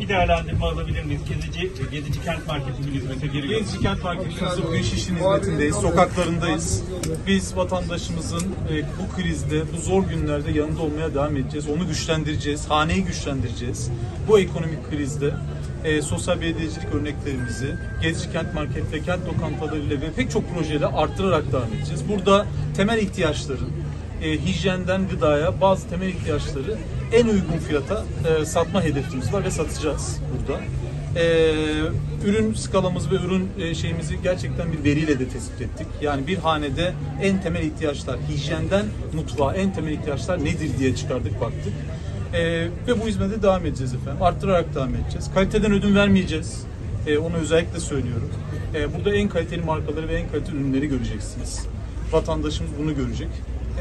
bilgi alabilir miyiz? Gezici, Gezici Kent Marketi bir hizmete geri gönderiyor. Gezici Kent Marketimizde bugün Şişli'nin hizmetindeyiz, sokaklarındayız. Biz vatandaşımızın e, bu krizde, bu zor günlerde yanında olmaya devam edeceğiz. Onu güçlendireceğiz, haneyi güçlendireceğiz. Bu ekonomik krizde e, sosyal belediyecilik örneklerimizi Gezici Kent Market ve kent lokantalarıyla ve pek çok projeyle arttırarak devam edeceğiz. Burada temel ihtiyaçların, e, hijyenden gıdaya bazı temel ihtiyaçları en uygun fiyata e, satma hedefimiz var ve satacağız burada. E, ürün skalamız ve ürün e, şeyimizi gerçekten bir veriyle de tespit ettik. Yani bir hanede en temel ihtiyaçlar, hijyenden mutfağa en temel ihtiyaçlar nedir diye çıkardık baktık. E, ve bu hizmete devam edeceğiz efendim. Arttırarak devam edeceğiz. Kaliteden ödün vermeyeceğiz. E, onu özellikle söylüyorum. E, burada en kaliteli markaları ve en kaliteli ürünleri göreceksiniz. Vatandaşımız bunu görecek.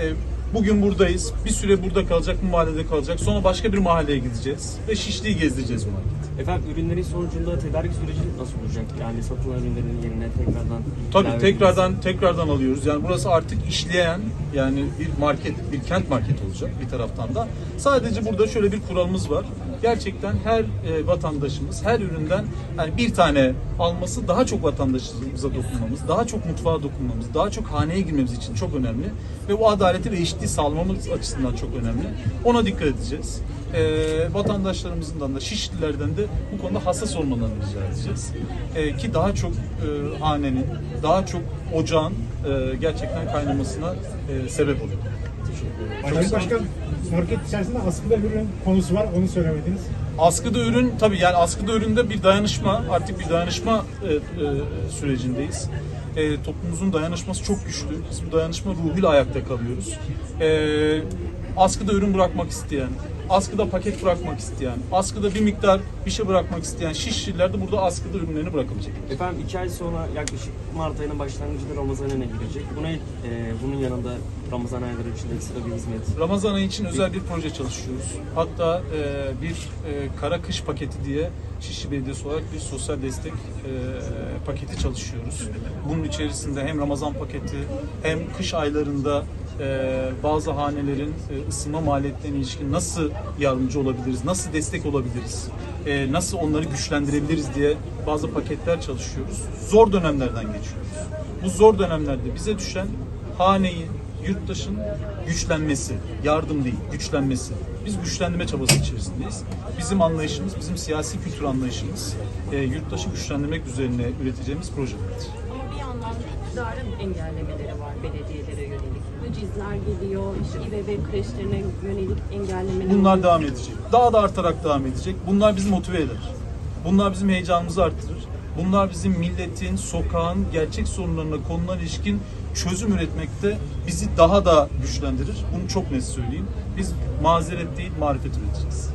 E, bugün buradayız. Bir süre burada kalacak, bu mahallede kalacak. Sonra başka bir mahalleye gideceğiz ve Şişli'yi gezdireceğiz bu market. Efendim ürünlerin sonucunda tedarik süreci nasıl olacak? Yani satılan ürünlerin yerine tekrardan Tabii tekrardan tekrardan alıyoruz. Yani burası artık işleyen yani bir market, bir kent market olacak bir taraftan da. Sadece burada şöyle bir kuralımız var. Gerçekten her e, vatandaşımız her üründen yani bir tane alması daha çok vatandaşımıza dokunmamız, daha çok mutfağa dokunmamız, daha çok haneye girmemiz için çok önemli ve bu adaleti ve eşitliği sağlamamız açısından çok önemli. Ona dikkat edeceğiz. E, vatandaşlarımızdan da Şişlilerden de bu konuda hassas olmalarını rica edeceğiz. E, ki daha çok e, hanenin, daha çok ocağın e, gerçekten kaynamasına e, sebep oluyor. Sayın Başkan, market içerisinde askıda ürün konusu var, onu söylemediniz. Askıda ürün tabii yani askıda üründe bir dayanışma artık bir dayanışma e, e, sürecindeyiz. E, toplumumuzun dayanışması çok güçlü. Biz bu dayanışma ruhuyla ayakta kalıyoruz. E, askıda ürün bırakmak isteyen, askıda paket bırakmak isteyen, askıda bir miktar bir şey bırakmak isteyen Şişliler de burada askıda ürünlerini bırakabilecek. Efendim iki ay sonra yaklaşık Mart ayının başlangıcında Ramazan ayına girecek. Buna e, bunun yanında Ramazan ayları için ekstra bir hizmet. Ramazan ayı için özel bir proje çalışıyoruz. Hatta e, bir e, kara kış paketi diye Şişli Belediyesi olarak bir sosyal destek e, paketi çalışıyoruz. Bunun içerisinde hem Ramazan paketi hem kış aylarında e, bazı hanelerin e, ısınma maliyetlerine ilişkin nasıl yardımcı olabiliriz, nasıl destek olabiliriz, e, nasıl onları güçlendirebiliriz diye bazı paketler çalışıyoruz. Zor dönemlerden geçiyoruz. Bu zor dönemlerde bize düşen haneyi, yurttaşın güçlenmesi, yardım değil, güçlenmesi. Biz güçlendirme çabası içerisindeyiz. Bizim anlayışımız, bizim siyasi kültür anlayışımız e, yurttaşı güçlendirmek üzerine üreteceğimiz projelerdir. Ama bir yandan da iktidarın engellemeleri var belediyelere yönelik. Mucizler geliyor, işte İBB kreşlerine yönelik engellemeler Bunlar devam edecek. Daha da artarak devam edecek. Bunlar bizi motive eder. Bunlar bizim heyecanımızı arttırır. Bunlar bizim milletin, sokağın gerçek sorunlarına, konularına ilişkin çözüm üretmekte bizi daha da güçlendirir. Bunu çok net söyleyeyim. Biz mazeret değil, marifet üreteceğiz.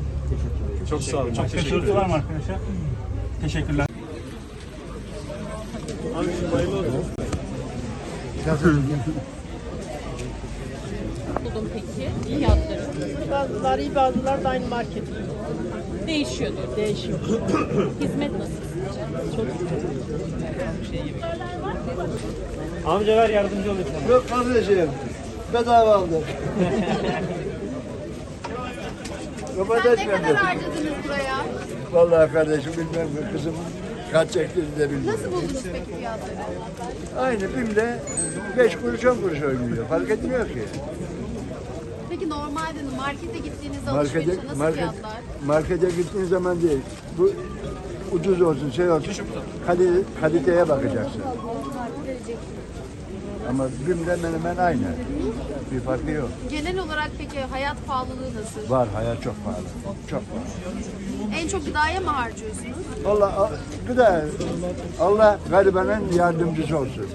Çok sağ olun. Çok teşekkür ederim. var mı arkadaşlar? Teşekkürler. Peki fiyatları? Bazıları iyi bazıları da aynı market. Değişiyordur. Değişiyor. Hizmet nasıl? Çok Amca ver yardımcı ol lütfen. Yok kardeşim. Bedava aldım. Domates Ne kadar harcadınız buraya? Vallahi kardeşim bilmem mi kızım kaç çektiğini de bilmiyorum. Nasıl buldunuz peki fiyatları? Aynı BİM'de 5 kuruş 10 kuruş oynuyor. Fark etmiyor ki. Peki normalde markete gittiğinizde Markete, alışverişte nasıl market, fiyatlar? markete gittiğin zaman değil. Bu ucuz olsun şey olsun kali- kaliteye bakacaksın. Ama BİM'de hemen hemen aynı. Bir farkı yok. Genel olarak peki hayat pahalılığı nasıl? Var hayat çok pahalı. Çok pahalı. En çok gıdaya mı harcıyorsunuz? Allah gıda Allah garibanın yardımcısı olsun.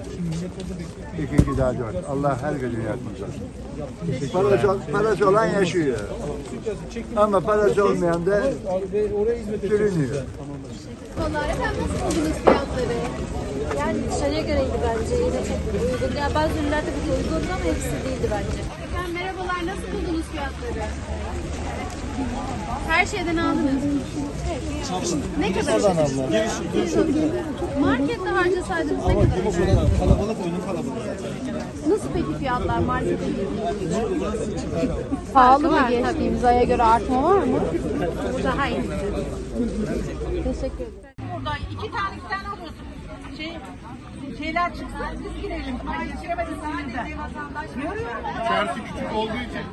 İkinci daha dört. Allah her gün yardımcısı olsun. Parası, parası olan yaşıyor. Ama parası olmayan da sürünüyor. Vallahi efendim nasıl buldunuz fiyatları? Yani dışarıya göreydi bence. Yine çok uygun. Yani bazı ürünlerde bir uygun ama hepsi değildi bence. Efendim merhabalar nasıl buldunuz fiyatları? Her şeyden aldınız. Ne kadar? Markette saydığınız ne kadar? Kalabalık önün kalabalık. Nasıl peki fiyatlar markete? Pahalı mı geçtiğimiz aya göre artma var mı? Daha iyi. Teşekkür ederim. Burada iki tane iki tane alıyorsun. Şey, şeyler çıksın biz girelim. Ay giremedik sadece vatandaş. Görüyorum. küçük olduğu için.